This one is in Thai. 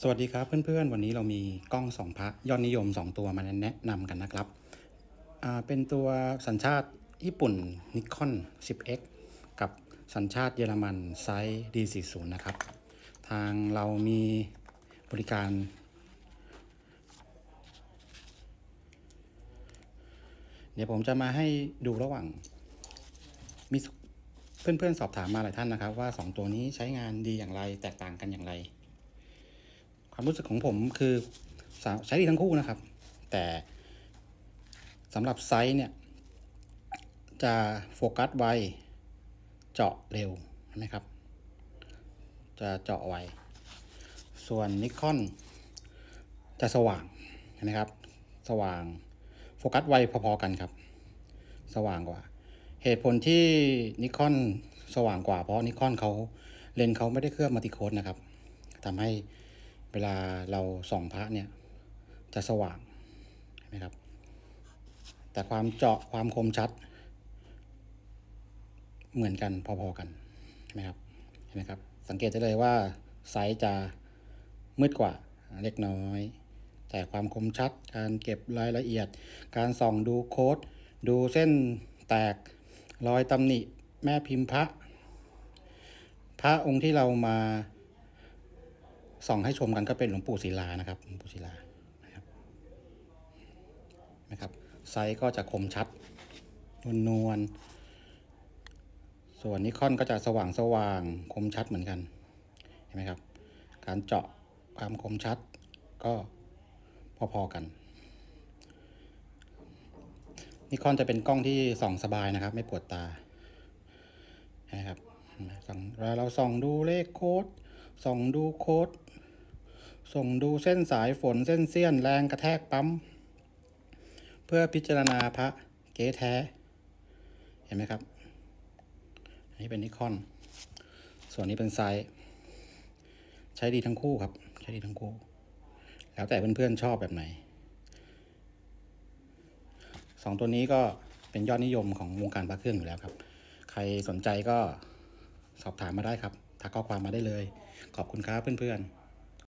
สวัสดีครับเพื่อนๆ วันนี้เรามีกล้องสองพระยอดนิยม 2 ตัวมาแนะนำกันนะครับเป็นตัวสัญชาติญี่ปุ่นนิคอน 10x กับสัญชาติเยอรมันไซส์ D40 นะครับ ทางเรามีบริการ เดี๋ยวผมจะมาให้ดูระหว่าง มีเพื่อนๆ สอบถามมาหลายท่านนะครับ ว่า 2 ตัวนี้ใช้งานดีอย่างไรแตกต่างกันอย่างไร ความรู้สึกของผมคือใช้ดีทั้งคู่นะครับ แต่สำหรับไซส์เนี่ย จะโฟกัสไวเจาะเร็วนะครับ จะเจาะไวส่วนนิคอนจะสว่างนะครับ สว่างโฟกัสไวพอๆกันครับ สว่างกว่า เหตุผลที่นิคอนสว่างกว่าเพราะนิคอนเขาเลนส์เขาไม่ได้เคลือบมัลติโคดนะครับทำให้ เวลาเราส่องพระเนี่ยจะสว่างเห็นไหมครับ แต่ความเจาะความคมชัด เหมือนกันพอๆกันเห็นไหมครับเห็นไหมครับ สังเกตได้เลยว่าไซส์จะมืดกว่าเล็กน้อย แต่ความคมชัดการเก็บรายละเอียด การส่องดูโค้ด ดูเส้นแตกรอยตำหนิแม่พิมพ์พระ พระองค์ที่เรามา ส่องให้ชมกันก็เป็นหลวงปู่ศิลานะครับหลวงปู่ศิลานะครับนะครับไซส์ก็จะคมชัดนวลนวลๆส่วนนิคอนก็จะสว่างสว่างคมชัดเหมือนกันเห็นไหมครับ การเจาะความคมชัดก็พอๆกันนิคอนจะเป็นกล้องที่ส่องสบายนะครับ ไม่ปวดตานะครับส่องเวเราส่องดูเลขโค้ด ส่องดูโค้ดส่งดูเส้นสายฝนเส้นเสี้ยนแรงกระแทกปั๊ม เพื่อพิจารณาพระเก๊แท้ เห็นไหมครับ อันนี้เป็นนิคอน ส่วนนี้เป็นไซส์ใช้ดีทั้งคู่ครับ ใช้ดีทั้งคู่ แล้วแต่เพื่อนๆชอบแบบไหนสองตัวนี้ก็เป็นยอดนิยมของวงการพระเครื่องอยู่แล้วครับ ใครสนใจก็สอบถามมาได้ครับ ทักข้อความมาได้เลย ขอบคุณครับเพื่อนๆ